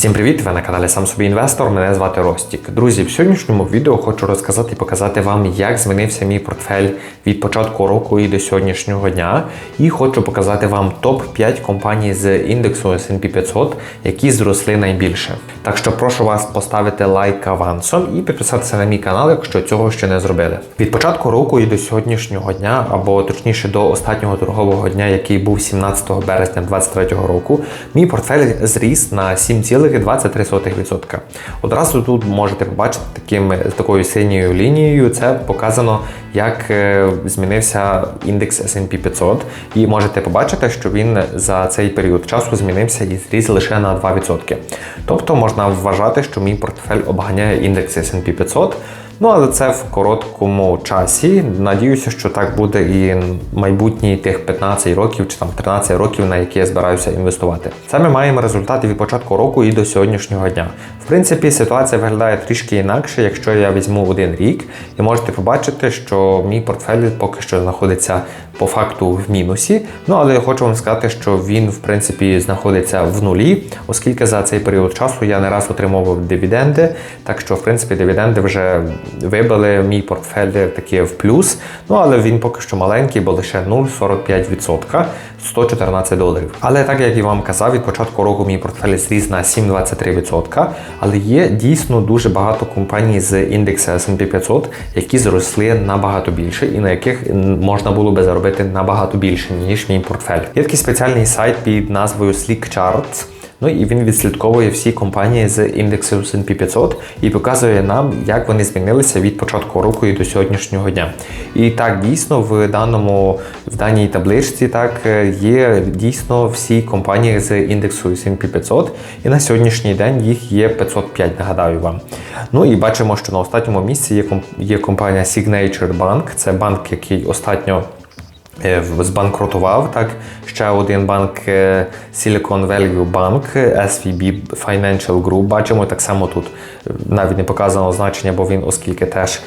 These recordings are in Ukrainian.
Всім привіт! Ви на каналі Сам собі інвестор. Мене звати Ростік. Друзі, в сьогоднішньому відео хочу розказати і показати вам, як змінився мій портфель від початку року і до сьогоднішнього дня. І хочу показати вам топ-5 компаній з індексу S&P 500, які зросли найбільше. Так що прошу вас поставити лайк авансом і підписатися на мій канал, якщо цього ще не зробили. Від початку року і до сьогоднішнього дня, або точніше до останнього торгового дня, який був 17 березня 2023 року, мій портфель зріс на 7,23%. Одразу тут можете побачити таким, такою синьою лінією. Це показано, як е, змінився індекс S&P 500. І можете побачити, що він за цей період часу змінився і зріс лише на 2%. Тобто можна вважати, що мій портфель обганяє індекс S&P 500. Ну, але це в короткому часі. Надіюся, що так буде і майбутні тих 15 років чи там 13 років, на які я збираюся інвестувати. Це ми маємо результати від початку року і до сьогоднішнього дня. В принципі, ситуація виглядає трішки інакше, якщо я візьму один рік, і можете побачити, що мій портфель поки що знаходиться по факту в мінусі. Ну але я хочу вам сказати, що він в принципі знаходиться в нулі, оскільки за цей період часу я не раз отримував дивіденди. Так що, в принципі, дивіденди вже вибили мій портфель таки в плюс. Ну але він поки що маленький, бо лише 0,45%, 114 доларів. Але так як і вам казав, від початку року мій портфель зріс на 7,23%. Але є дійсно дуже багато компаній з індексу S&P 500, які зросли набагато більше і на яких можна було би заробити набагато більше, ніж мій портфель. Є такий спеціальний сайт під назвою Slick Charts. Ну і він відслідковує всі компанії з індексу S&P 500 і показує нам, як вони змінилися від початку року і до сьогоднішнього дня. І так дійсно в даному в даній табличці так є дійсно всі компанії з індексу S&P 500, і на сьогоднішній день їх є 505, нагадаю вам. Ну і бачимо, що на останньому місці є є компанія Signature Bank, це банк, який останньо збанкрутував. Так, ще один банк Silicon Valley Bank, SVB Financial Group. Бачимо так само тут навіть не показано значення, бо він, оскільки теж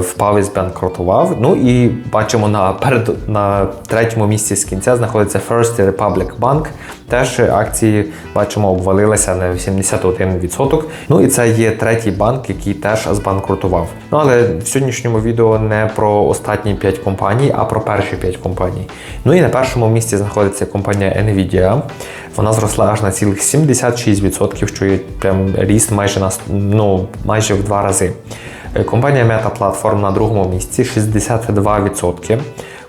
впав і збанкрутував. Ну і бачимо на перед на третьому місці з кінця знаходиться First Republic Bank. Теж акції бачимо обвалилися на 81%. Ну і це є третій банк, який теж збанкрутував. Ну але в сьогоднішньому відео не про останні 5 компаній, а про перші 5 компаній. Ну і на першому місці знаходиться компанія Nvidia. Вона зросла аж на цілих 76%, що є прям ріст майже на ну, майже в два рази. Компанія Meta Platform на другому місці 62%.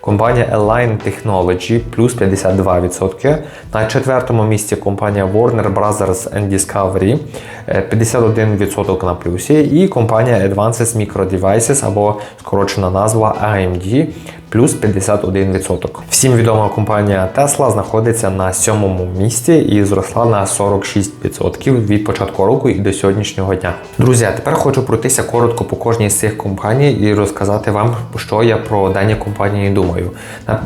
Компанія Align Technology плюс 52%. На четвертому місці компанія Warner Brothers and Discovery 51% на плюсі. І компанія Advanced Micro Devices або скорочена назва AMD плюс 51%. Всім відома компанія Tesla знаходиться на сьомому місці і зросла на 46% від початку року і до сьогоднішнього дня. Друзі, а тепер хочу пройтися коротко по кожній з цих компаній і розказати вам, що я про дані компанії думаю.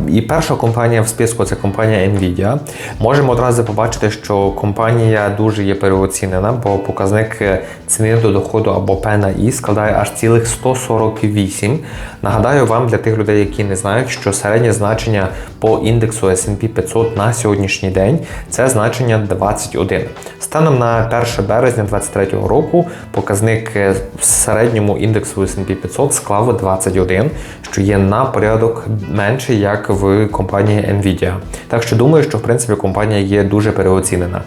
І перша компанія в списку це компанія Nvidia. Можемо одразу побачити, що компанія дуже є переоцінена, бо показник ціни до доходу або P на І складає аж цілих 148. Нагадаю вам для тих людей, які не знають, що середнє значення по індексу S&P 500 на сьогоднішній день це значення 21. Станом на 1 березня 2023 року показник в середньому індексу S&P 500 склав 21, що є на порядок менший, як в компанії Nvidia. Так що думаю, що в принципі компанія є дуже переоцінена.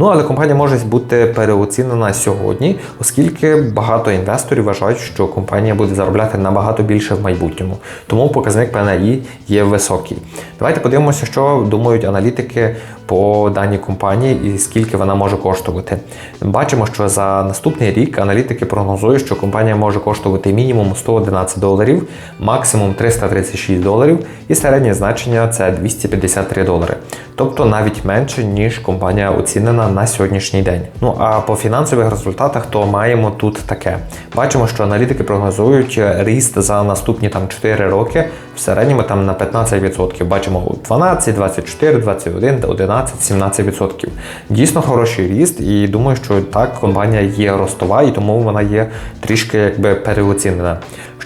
Ну, але компанія може бути переоцінена сьогодні, оскільки багато інвесторів вважають, що компанія буде заробляти набагато більше в майбутньому. Тому показник ПНІ є високий. Давайте подивимося, що думають аналітики по даній компанії і скільки вона може коштувати. Бачимо, що за наступний рік аналітики прогнозують, що компанія може коштувати мінімум 111 доларів, максимум 336 доларів, і середнє значення це 253 долари. Тобто навіть менше, ніж компанія оцінена на сьогоднішній день. Ну а по фінансових результатах то маємо тут таке. Бачимо, що аналітики прогнозують ріст за наступні там 4 роки в середньому там на 15%. Бачимо 12, 24, 21, 11, 17%. Дійсно хороший ріст, і думаю, що так компанія є ростова, і тому вона є трішки якби переоцінена.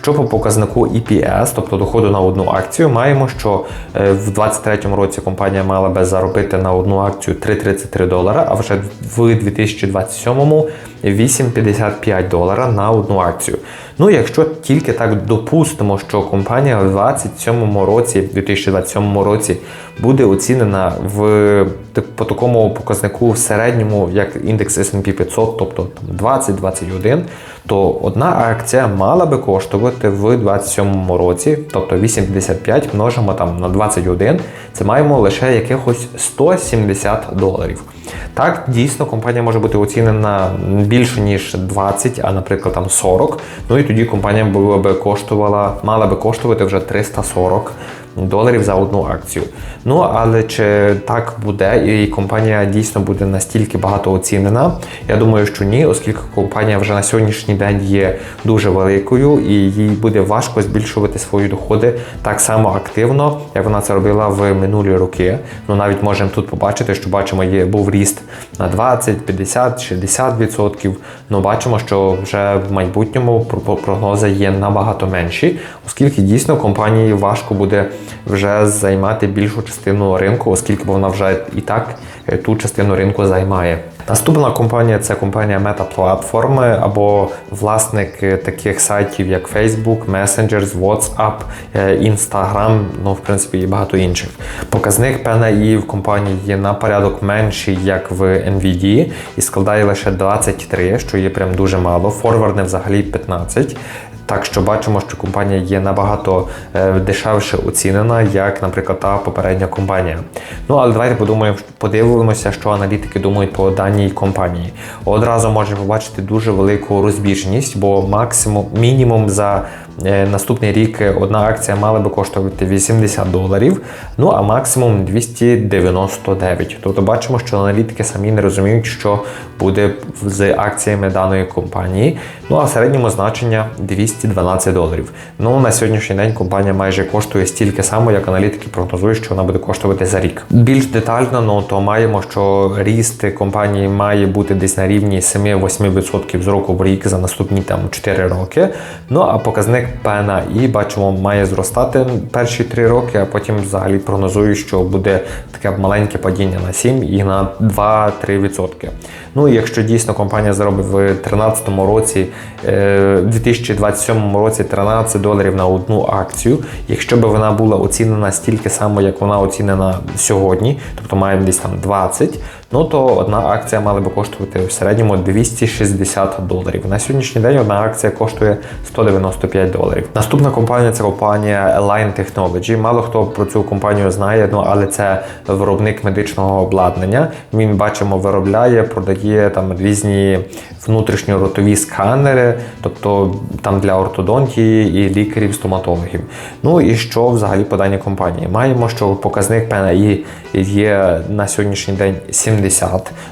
Що по показнику EPS, тобто доходу на одну акцію, маємо, що е, в 2023 році компанія мала би заробити на одну акцію 3,33 долара, а вже в 2027 8,55 долара на одну акцію. Ну, якщо тільки так допустимо, що компанія в 2027 році, в 2027 році буде оцінена в по такому показнику в середньому, як індекс S&P 500, тобто 20-21, то одна акція мала би коштувати в 2027 році, тобто 8,55 множимо там на 21, це маємо лише якихось 170 доларів. Так, дійсно, компанія може бути оцінена більше ніж 20, а наприклад там 40. Ну і тоді компанія була би коштувала, мала би коштувати вже 340 доларів за одну акцію. Ну але чи так буде, і компанія дійсно буде настільки багато оцінена? Я думаю, що ні, оскільки компанія вже на сьогоднішній день є дуже великою, і їй буде важко збільшувати свої доходи так само активно, як вона це робила в минулі роки. Ну навіть можемо тут побачити, що бачимо, є був ріст на 20, 50, 60%. Ну бачимо, що вже в майбутньому прогнози є набагато менші, оскільки дійсно компанії важко буде вже займати більшу частину ринку, оскільки вона вже і так е, ту частину ринку займає. Наступна компанія це компанія Meta Platform або власник таких сайтів, як Facebook, Messengers, WhatsApp, е, Instagram, ну в принципі і багато інших. Показник PNI в компанії є на порядок менший, як в NVD, і складає лише 23, що є прям дуже мало. Форвардне взагалі 15. Так що бачимо, що компанія є набагато е, дешевше оцінена, як, наприклад, та попередня компанія. Ну, але давайте подумаємо, подивимося, що аналітики думають по даній компанії. Одразу можемо побачити дуже велику розбіжність, бо максимум мінімум за наступний рік одна акція мала би коштувати 80 доларів, ну а максимум 299. Тобто бачимо, що аналітики самі не розуміють, що буде з акціями даної компанії. Ну а в середньому значення 212 доларів. Ну на сьогоднішній день компанія майже коштує стільки само, як аналітики прогнозують, що вона буде коштувати за рік. Більш детально, ну то маємо, що ріст компанії має бути десь на рівні 7-8% з року в рік за наступні там 4 роки. Ну а показник показник пена і бачимо, має зростати перші три роки, а потім взагалі прогнозую, що буде таке маленьке падіння на 7 і на 2-3%. Ну і якщо дійсно компанія заробить в 2013 році, е, 2027 році 13 доларів на одну акцію, якщо б вона була оцінена стільки само, як вона оцінена сьогодні, тобто має десь там 20, ну то одна акція мала би коштувати в середньому 260 доларів. На сьогоднішній день одна акція коштує 195 доларів. Наступна компанія це компанія Align Technology. Мало хто про цю компанію знає, ну але це виробник медичного обладнання. Він бачимо виробляє, продає там різні внутрішньоротові сканери, тобто там для ортодонтії і лікарів-стоматологів. Ну і що взагалі по даній компанії? Маємо, що показник PNI є на сьогоднішній день 70,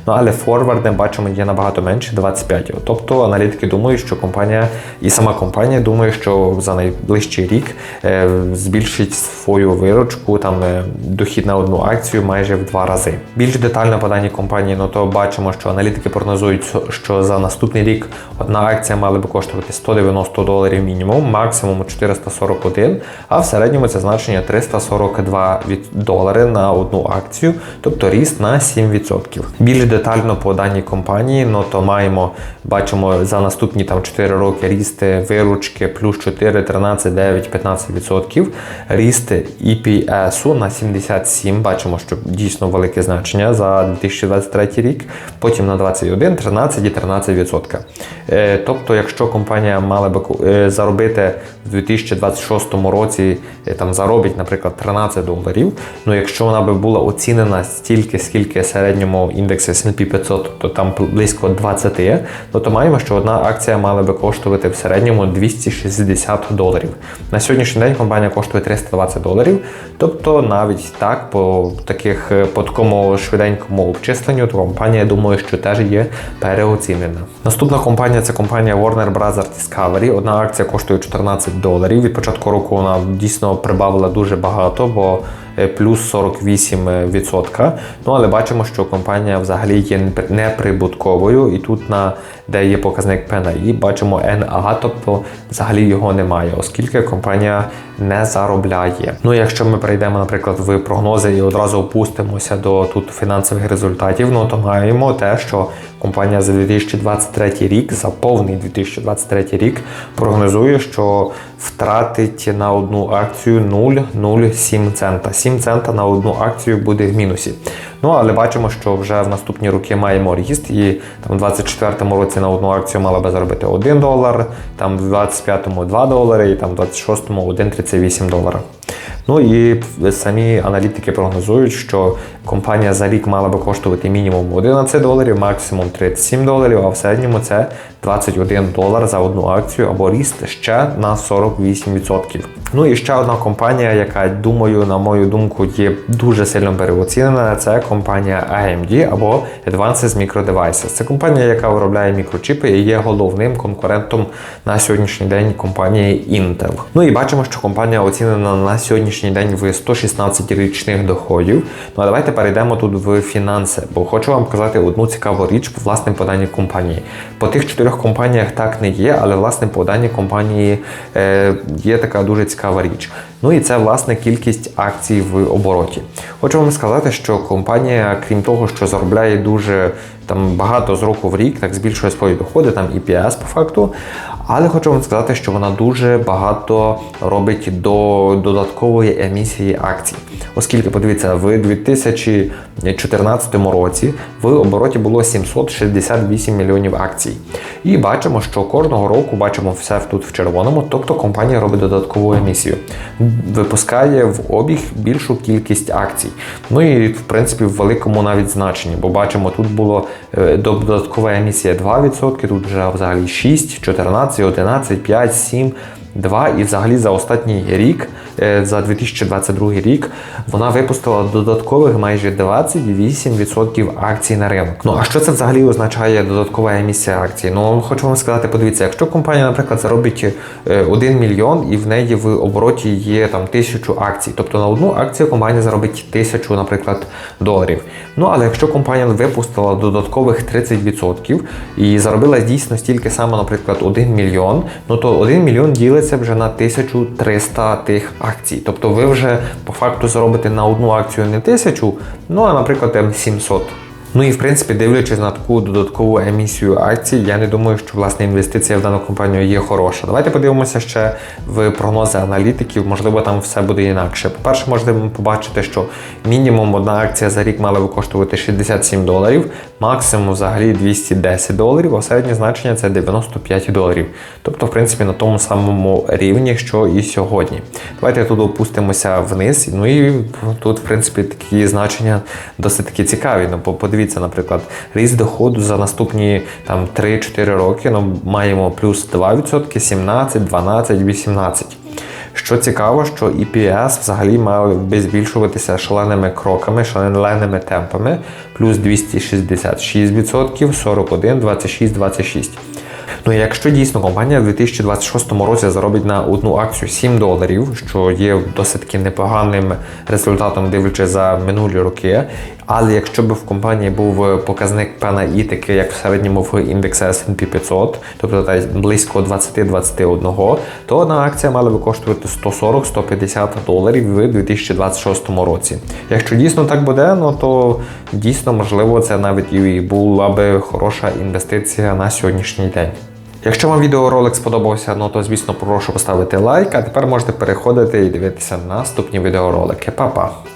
ну але форвардне бачимо є набагато менше 25. Тобто аналітики думають, що компанія і сама компанія думає, що за найближчий рік е, збільшить свою виручку, там е, дохід на одну акцію майже в два рази. Більш детально по даній компанії, ну то бачимо, що аналітики прогнозують, що за наступний рік одна акція мала би коштувати 190 доларів мінімум, максимум 441, а в середньому це значення 342 долари на одну акцію, тобто ріст на 7%. Більш детально по даній компанії, ну то маємо, бачимо за наступні там 4 роки ріст виручки плюс 4, 13, 9, 15%. Ріст EPS на 77, бачимо, що дійсно велике значення за 2023 рік, потім на 21, 13 і 13%. Е, тобто, якщо компанія мала би е, заробити в 2026 році, е, там заробить, наприклад, 13 доларів, ну якщо вона би була оцінена стільки, скільки середньому індекс S&P 500, то там близько 20, ну, то маємо, що одна акція мала би коштувати в середньому 260 доларів. На сьогоднішній день компанія коштує 320 доларів. Тобто навіть так, по таких по такому швиденькому обчисленню, то компанія, думаю, що теж є переоцінена. Наступна компанія це компанія Warner Bros. Discovery. Одна акція коштує 14 доларів. Від початку року вона дійсно прибавила дуже багато, бо е, плюс 48%. Ну але бачимо, що компанія взагалі є неприбутковою, і тут на де є показник PNI, бачимо NA, тобто взагалі його немає, оскільки компанія не заробляє. Ну, якщо ми прийдемо, наприклад, в прогнози і одразу опустимося до тут фінансових результатів, ну то маємо те, що компанія за 2023 рік, за повний 2023 рік, прогнозує, що втратить на одну акцію 0,07 цента. 7 цента на одну акцію буде в мінусі. Ну, але бачимо, що вже в наступні роки маємо ріст, і там в 24-му році на одну акцію мала би заробити 1 долар, там в 25-му 2 долари, і там в 26-му 1,38 долара. Ну і самі аналітики прогнозують, що компанія за рік мала би коштувати мінімум 11 доларів, максимум 37 доларів, а в середньому це 21 долар за одну акцію або ріст ще на 48%. Ну і ще одна компанія, яка, думаю, на мою думку, є дуже сильно переоцінена, це компанія AMD або Advanced Micro Devices. Це компанія, яка виробляє мікрочіпи і є головним конкурентом на сьогоднішній день компанії Intel. Ну і бачимо, що компанія оцінена на сьогоднішній день в 116 річних доходів. Ну а давайте перейдемо тут в фінанси, бо хочу вам показати одну цікаву річ по власним поданням компанії. По тих чотирьох компаніях так не є, але власне по даній компанії е, є така дуже цікава річ. Ну і це власне кількість акцій в обороті. Хочу вам сказати, що компанія, крім того, що заробляє дуже там багато з року в рік, так збільшує свої доходи, там EPS по факту. Але хочу вам сказати, що вона дуже багато робить до додаткової емісії акцій. Оскільки, подивіться, в 2014 році в обороті було 768 мільйонів акцій. І бачимо, що кожного року бачимо все тут в червоному, тобто компанія робить додаткову емісію, випускає в обіг більшу кількість акцій. Ну і в принципі в великому навіть значенні, бо бачимо, тут було е, додаткова емісія 2%, тут вже взагалі 6, 14, 11, 5, 7. 2 і взагалі за останній рік, е, за 2022 рік, вона випустила додаткових майже 28% акцій на ринок. Ну а що це взагалі означає додаткова емісія акцій? Ну хочу вам сказати, подивіться, якщо компанія, наприклад, заробить 1 мільйон і в неї в обороті є там тисячу акцій, тобто на одну акцію компанія заробить тисячу, наприклад, доларів. Ну але якщо компанія випустила додаткових 30% і заробила дійсно стільки само, наприклад, 1 мільйон, ну то 1 мільйон ділить ділиться вже на 1300 тих акцій. Тобто ви вже по факту заробите на одну акцію не 1000, ну а наприклад 700. Ну і в принципі, дивлячись на таку додаткову емісію акцій, я не думаю, що власне інвестиція в дану компанію є хороша. Давайте подивимося ще в прогнози аналітиків, можливо, там все буде інакше. По-перше, можемо побачити, що мінімум одна акція за рік мала би коштувати 67 доларів, максимум взагалі 210 доларів, а середнє значення це 95 доларів. Тобто, в принципі, на тому самому рівні, що і сьогодні. Давайте тут опустимося вниз. Ну і тут, в принципі, такі значення досить таки цікаві. Ну, подивіться, Дивіться, наприклад, ріст доходу за наступні там 3-4 роки ну, маємо плюс 2%, 17, 12, 18. Що цікаво, що EPS взагалі має збільшуватися шаленими кроками, шаленими темпами, плюс 266%, 41, 26, 26. Ну, якщо дійсно компанія в 2026 році заробить на одну акцію 7 доларів, що є досить таки непоганим результатом, дивлячись за минулі роки. Але якщо б в компанії був показник пена І, такий, як в середньому в індексі S&P 500, тобто близько 20-21, то одна акція мала би коштувати 140-150 доларів в 2026 році. Якщо дійсно так буде, ну то дійсно можливо це навіть і була би хороша інвестиція на сьогоднішній день. Якщо вам відеоролик сподобався, ну то звісно прошу поставити лайк, а тепер можете переходити і дивитися наступні відеоролики. Па-па!